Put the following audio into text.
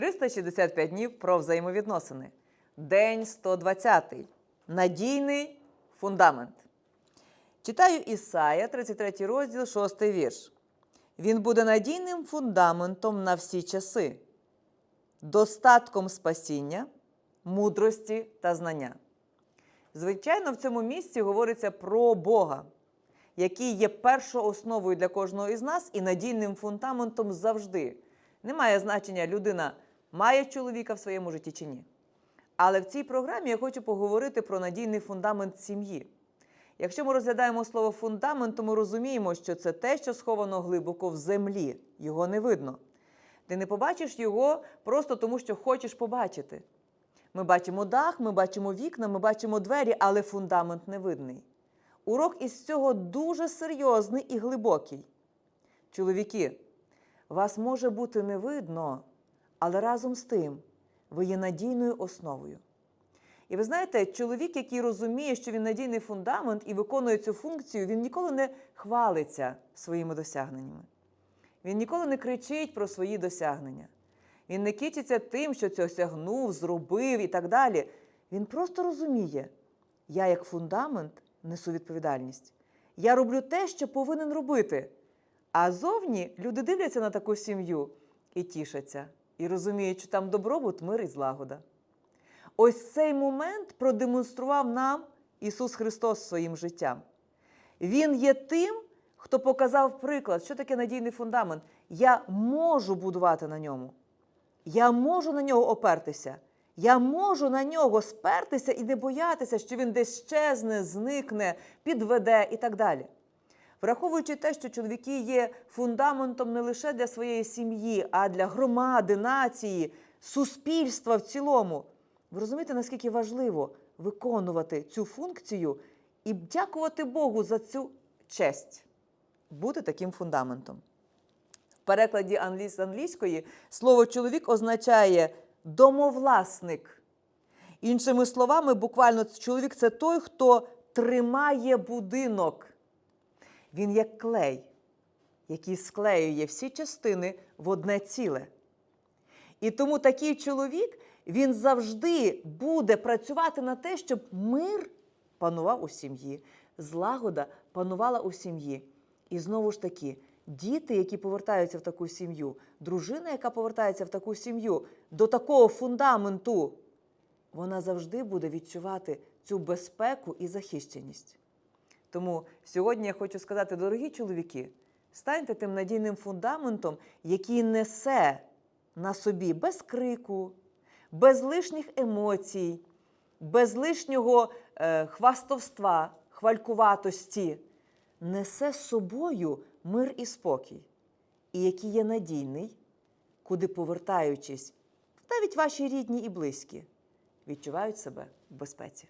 365 днів про взаємовідносини. День 120. Надійний фундамент. Читаю Ісая, 33 розділ, 6 вірш. Він буде надійним фундаментом на всі часи, достатком спасіння, мудрості та знання. Звичайно, в цьому місці говориться про Бога, який є першоосновою для кожного із нас і надійним фундаментом завжди. Немає значення, людина має чоловіка в своєму житті чи ні. Але в цій програмі я хочу поговорити про надійний фундамент сім'ї. Якщо ми розглядаємо слово фундамент, то ми розуміємо, що це те, що сховано глибоко в землі, його не видно. Ти не побачиш його просто тому, що хочеш побачити. Ми бачимо дах, ми бачимо вікна, ми бачимо двері, але фундамент не видний. Урок із цього дуже серйозний і глибокий. Чоловіки, вас може бути не видно, але разом з тим ви є надійною основою. І ви знаєте, чоловік, який розуміє, що він надійний фундамент і виконує цю функцію, він ніколи не хвалиться своїми досягненнями. Він ніколи не кричить про свої досягнення. Він не кичиться тим, що це осягнув, зробив і так далі. Він просто розуміє, я як фундамент несу відповідальність. Я роблю те, що повинен робити. А зовні люди дивляться на таку сім'ю і тішаться, і розуміють, що там добробут, мир і злагода. Ось цей момент продемонстрував нам Ісус Христос своїм життям. Він є тим, хто показав приклад, що таке надійний фундамент. Я можу будувати на ньому. Я можу на нього опертися. Я можу на нього спертися і не боятися, що він десь щезне, зникне, підведе і так далі. Враховуючи те, що чоловіки є фундаментом не лише для своєї сім'ї, а для громади, нації, суспільства в цілому. Ви розумієте, наскільки важливо виконувати цю функцію і дякувати Богу за цю честь бути таким фундаментом. В перекладі англійської слово чоловік означає домовласник. Іншими словами, буквально чоловік це той, хто тримає будинок. Він як клей, який склеює всі частини в одне ціле. І тому такий чоловік він завжди буде працювати на те, щоб мир панував у сім'ї, злагода панувала у сім'ї. І знову ж таки, діти, які повертаються в таку сім'ю, дружина, яка повертається в таку сім'ю, до такого фундаменту, вона завжди буде відчувати цю безпеку і захищеність. Тому сьогодні я хочу сказати, дорогі чоловіки, станьте тим надійним фундаментом, який несе на собі без крику, без лишніх емоцій, без лишнього е, хвастовства, хвалькуватості, несе з собою мир і спокій, і який є надійний, куди повертаючись, навіть ваші рідні і близькі відчувають себе в безпеці.